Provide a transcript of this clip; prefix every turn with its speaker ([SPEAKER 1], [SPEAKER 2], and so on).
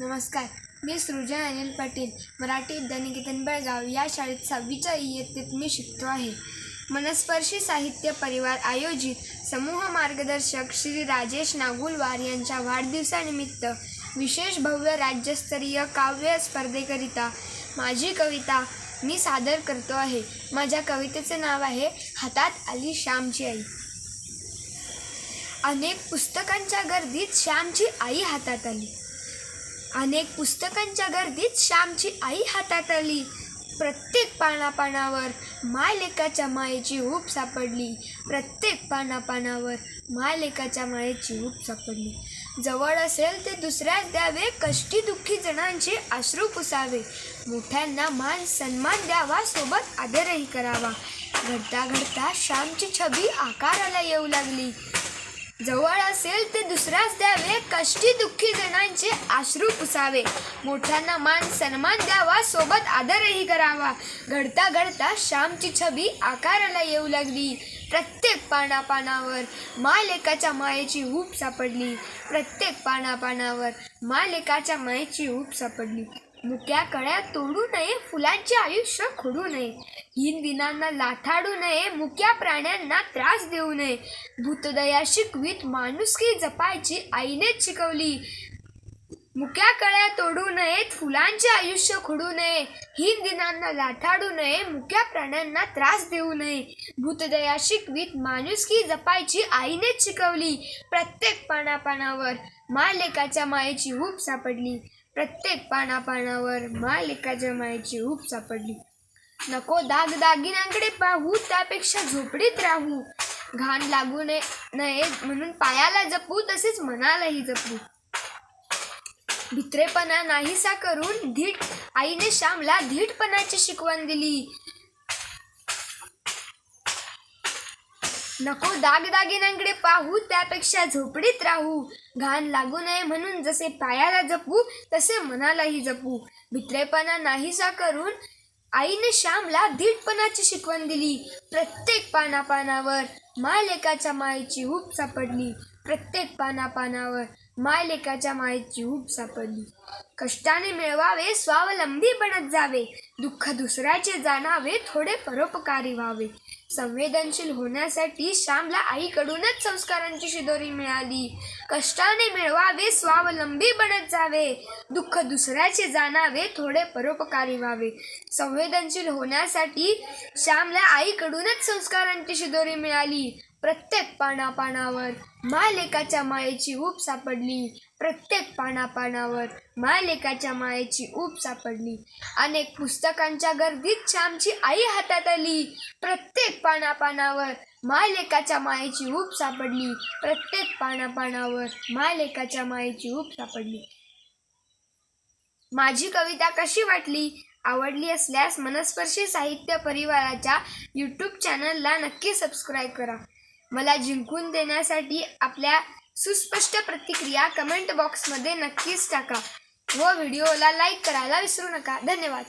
[SPEAKER 1] नमस्कार मी सृजन अनिल पाटील मराठी विद्यानिकेतन बेळगाव या शाळेत सहावीच्या इयत्तेत मी शिकतो आहे. मनस्पर्शी साहित्य परिवार आयोजित समूह मार्गदर्शक श्री राजेश नागुलवार यांच्या वाढदिवसानिमित्त विशेष भव्य राज्यस्तरीय काव्य स्पर्धेकरिता माझी कविता मी सादर करतो आहे. माझ्या कवितेचे नाव आहे हातात आली श्यामची आई. अनेक पुस्तकांच्या गर्दीत श्यामची आई हातात आली. अनेक पुस्तकांच्या गर्दीत श्यामची आई हातात आली प्रत्येक पानापानावर मायलेकाच्या मायेची हूप सापडली. प्रत्येक पानापानावर मायलेकाच्या मायेची हूप सापडली. जवळ असेल ते दुसऱ्यास द्यावे कष्टी दुःखी जणांचे अश्रू पुसावे. मोठ्यांना मान सन्मान द्यावा सोबत आदरही करावा. घडता घडता श्यामची छबी आकाराला येऊ लागली. जवळ असेल ते दुसराच द्यावे. कष्टी दुःखी जणांचे आश्रू पुसावे. मोठ्यांना मान सन्मान द्यावा. सोबत आदरही करावा. घडता घडता श्यामची छबी आकाराला येऊ लागली. प्रत्येक पानापानावर मालेकाच्या मायेची हूप सापडली. प्रत्येक पानापानावर मालेकाच्या मायेची हूप सापडली. मुक्या कळ्या तोडू नये फुलांचे आयुष्य खोडू नये. हीन लाथाडू नये मुक्या प्राण्यांना त्रास देऊ नये. भूतदया शिकवीत माणुसकी जपायची आईनेच शिकवली. मुक्या कळ्या तोडू नयेत फुलांचे आयुष्य खोडू नये. हिंदिनांना लाथाडू नये मुक्या प्राण्यांना त्रास देऊ नये. भूतदया शिकवीत माणुसकी जपायची आईनेच शिकवली प्रत्येक पानापानावर. मालेकाच्या मायेची हूप सापडली. प्रत्येक पानापानावर मालिका जमायची हूप सापडली. नको दाग दागिन्यांकडे पाहू त्यापेक्षा झोपडीत राहू. घाण लागू नये नये म्हणून पायाला जपू तसेच मनालाही जपू. भित्रेपणा नाहीसा करून धीट आईने श्यामला धीटपणाची शिकवण दिली. नको दागदागिन्यांकडे पाहू त्यापेक्षा झोपडीत राहू. घाण लागू नये म्हणून जसे पायाला जपू तसे मनालाही जपू. भित्रेपणा नाहीसा करून आईने श्यामला धीटपणाची शिकवण दिली. प्रत्येक पानापानावर मायलेकाच्या मायेची हूप सापडली. प्रत्येक पानापानावर मायलेकाच्या मायेची हूप सापडली. कष्टाने मिळवावे स्वावलंबी बनत जावे. दुःख दुसऱ्याचे जाणावे थोडे परोपकारी व्हावे. संवेदनशील होण्यासाठी श्यामला आईकडूनच संस्कारांची शिदोरी मिळाली. कष्टाने मिळवावे स्वावलंबी बनत जावे. दुःख दुसऱ्याचे जाणावे थोडे परोपकारी व्हावे. संवेदनशील होण्यासाठी श्यामला आईकडूनच संस्कारांची शिदोरी मिळाली. प्रत्येक पानापानावर मायलेकाच्या मायेची ऊब सापडली. प्रत्येक पानापानावर मायलेकाच्या मायेची ऊब सापडली. अनेक पुस्तकांच्या गर्दीत श्यामची आई हातात आली. प्रत्येक पानापानावर मायलेकाच्या मायेची ऊब सापडली. प्रत्येक पानापानावर मायलेकाच्या मायेची ऊब सापडली. माझी कविता कशी वाटली? आवडली असल्यास मनस्पर्शी साहित्य परिवाराच्या यूट्यूब चॅनलला नक्की सबस्क्राईब करा. मला जिंकून देण्यासाठी आपल्या सुस्पष्ट प्रतिक्रिया कमेंट बॉक्समध्ये नक्कीच टाका व व्हिडिओला लाईक करायला विसरू नका. धन्यवाद.